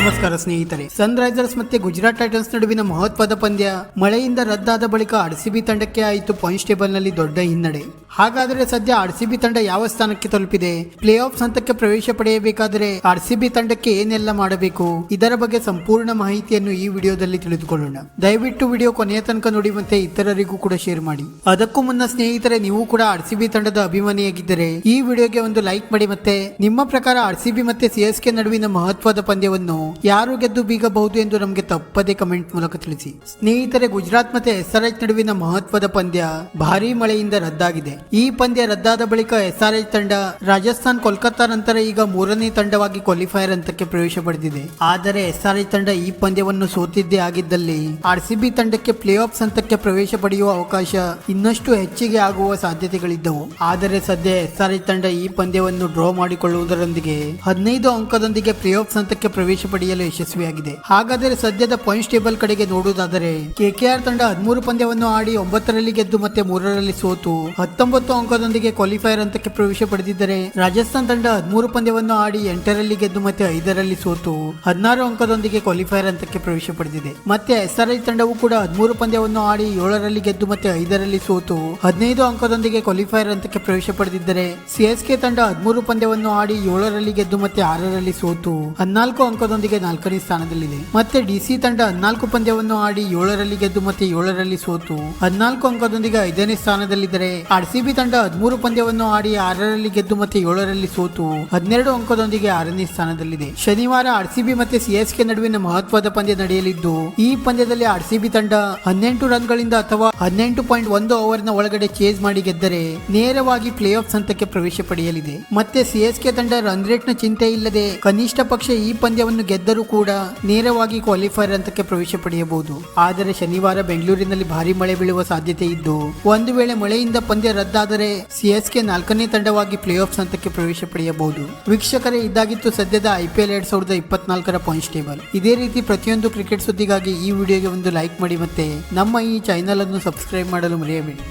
ನಮಸ್ಕಾರ ಸ್ನೇಹಿತರೆ. ಸನ್ರೈಸರ್ಸ್ ಮತ್ತೆ ಗುಜರಾತ್ ಟೈಟನ್ಸ್ ನಡುವಿನ ಮಹತ್ವದ ಪಂದ್ಯ ಮಳೆಯಿಂದ ರದ್ದಾದ ಬಳಿಕ ಆರ್ಸಿಬಿ ತಂಡಕ್ಕೆ ಆಯಿತು ಪಾಯಿಂಟ್ಸ್ ಟೇಬಲ್ನಲ್ಲಿ ದೊಡ್ಡ ಹಿನ್ನಡೆ. ಹಾಗಾದರೆ ಸದ್ಯ ಆರ್ಸಿಬಿ ತಂಡ ಯಾವ ಸ್ಥಾನಕ್ಕೆ ತಲುಪಿದೆ? ಪ್ಲೇ ಆಫ್ ಹಂತಕ್ಕೆ ಪ್ರವೇಶ ಪಡೆಯಬೇಕಾದರೆ ಆರ್ಸಿಬಿ ತಂಡಕ್ಕೆ ಏನೆಲ್ಲ ಮಾಡಬೇಕು? ಇದರ ಬಗ್ಗೆ ಸಂಪೂರ್ಣ ಮಾಹಿತಿಯನ್ನು ಈ ವಿಡಿಯೋದಲ್ಲಿ ತಿಳಿದುಕೊಳ್ಳೋಣ. ದಯವಿಟ್ಟು ವಿಡಿಯೋ ಕೊನೆಯ ತನಕ ನೋಡಿ ಇತರರಿಗೂ ಕೂಡ ಶೇರ್ ಮಾಡಿ. ಅದಕ್ಕೂ ಮುನ್ನ ಸ್ನೇಹಿತರೆ, ನೀವು ಕೂಡ ಆರ್ಸಿಬಿ ತಂಡದ ಅಭಿಮಾನಿಯಾಗಿದ್ದರೆ ಈ ವಿಡಿಯೋಗೆ ಒಂದು ಲೈಕ್ ಮಾಡಿ ಮತ್ತೆ. ನಿಮ್ಮ ಪ್ರಕಾರ ಆರ್ಸಿಬಿ ಮತ್ತೆ ಸಿಎಸ್ಕೆ ನಡುವಿನ ಮಹತ್ವದ ಪಂದ್ಯವನ್ನು ಯಾರು ಗೆದ್ದು ಬೀಗಬಹುದು ಎಂದು ನಮಗೆ ತಪ್ಪದೇ ಕಮೆಂಟ್ ಮೂಲಕ ತಿಳಿಸಿ. ಸ್ನೇಹಿತರೆ, ಗುಜರಾತ್ ಮತ್ತೆ ಎಸ್ಆರ್ಎಚ್ ನಡುವಿನ ಮಹತ್ವದ ಪಂದ್ಯ ಭಾರೀ ಮಳೆಯಿಂದ ರದ್ದಾಗಿದೆ. ಈ ಪಂದ್ಯ ರದ್ದಾದ ಬಳಿಕ ಎಸ್ಆರ್ಎಚ್ ತಂಡ ರಾಜಸ್ಥಾನ್ ಕೋಲ್ಕತ್ತಾ ನಂತರ ಈಗ ಮೂರನೇ ತಂಡವಾಗಿ ಕ್ವಾಲಿಫೈಯರ್ ಹಂತಕ್ಕೆ ಪ್ರವೇಶ ಪಡೆದಿದೆ. ಆದರೆ ಎಸ್ಆರ್ಎಚ್ ತಂಡ ಈ ಪಂದ್ಯವನ್ನು ಸೋತಿದ್ದೇ ಆಗಿದ್ದಲ್ಲಿ ಆರ್ಸಿಬಿ ತಂಡಕ್ಕೆ ಪ್ಲೇ ಆಫ್ ಹಂತಕ್ಕೆ ಪ್ರವೇಶ ಪಡೆಯುವ ಅವಕಾಶ ಇನ್ನಷ್ಟು ಹೆಚ್ಚಿಗೆ ಆಗುವ ಸಾಧ್ಯತೆಗಳಿದ್ದವು. ಆದರೆ ಸದ್ಯ ಎಸ್ಆರ್ಎಚ್ ತಂಡ ಈ ಪಂದ್ಯವನ್ನು ಡ್ರಾ ಮಾಡಿಕೊಳ್ಳುವುದರೊಂದಿಗೆ ಹದಿನೈದು ಅಂಕದೊಂದಿಗೆ ಪ್ಲೇ ಆಫ್ ಹಂತಕ್ಕೆ ಪ್ರವೇಶ ಪಡೆಯಲು ಯಶಸ್ವಿಯಾಗಿದೆ. ಹಾಗಾದರೆ ಸದ್ಯದ ಪಾಯಿಂಟ್ಸ್ ಟೇಬಲ್ ಕಡೆಗೆ ನೋಡುವುದಾದರೆ ಕೆಕೆಆರ್ ತಂಡ ಹದಿಮೂರು ಪಂದ್ಯವನ್ನು ಆಡಿ ಒಂಬತ್ತರಲ್ಲಿ ಗೆದ್ದು ಮತ್ತೆ ಮೂರರಲ್ಲಿ ಸೋತು. ಹತ್ತೊಂಬತ್ತು ಅಂಕದೊಂದಿಗೆ ಕ್ವಾಲಿಫೈಯರ್ ಹಂತಕ್ಕೆ ಪ್ರವೇಶ ಪಡೆದಿದ್ದರೆ, ರಾಜಸ್ಥಾನ್ ತಂಡ ಹದಿಮೂರು ಪಂದ್ಯವನ್ನು ಆಡಿ ಎಂಟರಲ್ಲಿ ಗೆದ್ದು ಮತ್ತೆ ಐದರಲ್ಲಿ ಸೋತು. ಹದಿನಾರು ಅಂಕದೊಂದಿಗೆ ಕ್ವಾಲಿಫೈಯರ್ ಹಂತಕ್ಕೆ ಪ್ರವೇಶ ಪಡೆದಿದೆ. ಮತ್ತೆ ಎಸ್ಆರ್ಐ ತಂಡವು ಕೂಡ ಹದಿಮೂರು ಪಂದ್ಯವನ್ನು ಆಡಿ ಏಳರಲ್ಲಿ ಗೆದ್ದು ಮತ್ತೆ ಐದರಲ್ಲಿ ಸೋತು. ಹದಿನೈದು ಅಂಕದೊಂದಿಗೆ ಕ್ವಾಲಿಫೈಯರ್ ಹಂತಕ್ಕೆ ಪ್ರವೇಶ ಪಡೆದಿದ್ದರೆ ಸಿಎಸ್ಕೆ ತಂಡ ಹದಿಮೂರು ಪಂದ್ಯವನ್ನು ಆಡಿ ಏಳರಲ್ಲಿ ಗೆದ್ದು ಮತ್ತೆ ಆರರಲ್ಲಿ ಸೋತು. ಹದಿನಾಲ್ಕು ಅಂಕದೊಂದಿಗೆ ನಾಲ್ಕನೇ ಸ್ಥಾನದಲ್ಲಿದೆ. ಮತ್ತೆ ಡಿಸಿ ತಂಡ ಹದಿನಾಲ್ಕು ಪಂದ್ಯವನ್ನು ಆಡಿ ಏಳರಲ್ಲಿ ಗೆದ್ದು ಮತ್ತೆ ಏಳರಲ್ಲಿ ಸೋತು ಹದಿನಾಲ್ಕು ಅಂಕದೊಂದಿಗೆ ಐದನೇ ಸ್ಥಾನದಲ್ಲಿದ್ದರೆ ಆರ್ಸಿಬಿ ತಂಡ ಹದಿಮೂರು ಪಂದ್ಯವನ್ನು ಆಡಿ ಆರರಲ್ಲಿ ಗೆದ್ದು ಮತ್ತೆ ಏಳರಲ್ಲಿ ಸೋತು ಹದಿನೆರಡು ಅಂಕದೊಂದಿಗೆ ಆರನೇ ಸ್ಥಾನದಲ್ಲಿದೆ. ಶನಿವಾರ ಆರ್ಸಿಬಿ ಮತ್ತೆ ಸಿಎಸ್ಕೆ ನಡುವಿನ ಮಹತ್ವದ ಪಂದ್ಯ ನಡೆಯಲಿದ್ದು, ಈ ಪಂದ್ಯದಲ್ಲಿ ಆರ್ಸಿಬಿ ತಂಡ ಹದಿನೆಂಟು ರನ್ಗಳಿಂದ ಅಥವಾ ಹದಿನೆಂಟು ಪಾಯಿಂಟ್ ಒಂದು ಓವರ್ನ ಒಳಗಡೆ ಚೇಸ್ ಮಾಡಿ ಗೆದ್ದರೆ ನೇರವಾಗಿ ಪ್ಲೇ ಆಫ್ ಹಂತಕ್ಕೆ ಪ್ರವೇಶ ಪಡೆಯಲಿದೆ. ಮತ್ತೆ ಸಿಎಸ್ಕೆ ತಂಡ ರನ್ ರೇಟ್ನ ಚಿಂತೆ ಇಲ್ಲದೆ ಕನಿಷ್ಠ ಪಕ್ಷ ಈ ಪಂದ್ಯವನ್ನು ಗೆದ್ದರೂ ಕೂಡ ನೇರವಾಗಿ ಕ್ವಾಲಿಫೈರ್ ಹಂತಕ್ಕೆ ಪ್ರವೇಶ ಪಡೆಯಬಹುದು. ಆದರೆ ಶನಿವಾರ ಬೆಂಗಳೂರಿನಲ್ಲಿ ಭಾರಿ ಮಳೆ ಬೀಳುವ ಸಾಧ್ಯತೆ ಇದ್ದು, ಒಂದು ವೇಳೆ ಮಳೆಯಿಂದ ಪಂದ್ಯ ರದ್ದಾದರೆ ಸಿಎಸ್ಕೆ ನಾಲ್ಕನೇ ತಂಡವಾಗಿ ಪ್ಲೇ ಆಫ್ ಹಂತಕ್ಕೆ ಪ್ರವೇಶ ಪಡೆಯಬಹುದು. ವೀಕ್ಷಕರೇ, ಇದಾಗಿತ್ತು ಸದ್ಯದ ಐಪಿಎಲ್ ಎರಡ್ ಸಾವಿರದ ಇಪ್ಪತ್ನಾಲ್ಕರ ಪಾಯಿಂಟ್ಸ್ ಟೇಬಲ್ ಇದೇ ರೀತಿ ಪ್ರತಿಯೊಂದು ಕ್ರಿಕೆಟ್ ಸುದ್ದಿಗಾಗಿ ಈ ವಿಡಿಯೋಗೆ ಒಂದು ಲೈಕ್ ಮಾಡಿ ಮತ್ತೆ ನಮ್ಮ ಈ ಚಾನೆಲ್ ಅನ್ನು ಸಬ್ಸ್ಕ್ರೈಬ್ ಮಾಡಲು ಮರೆಯಬೇಡಿ.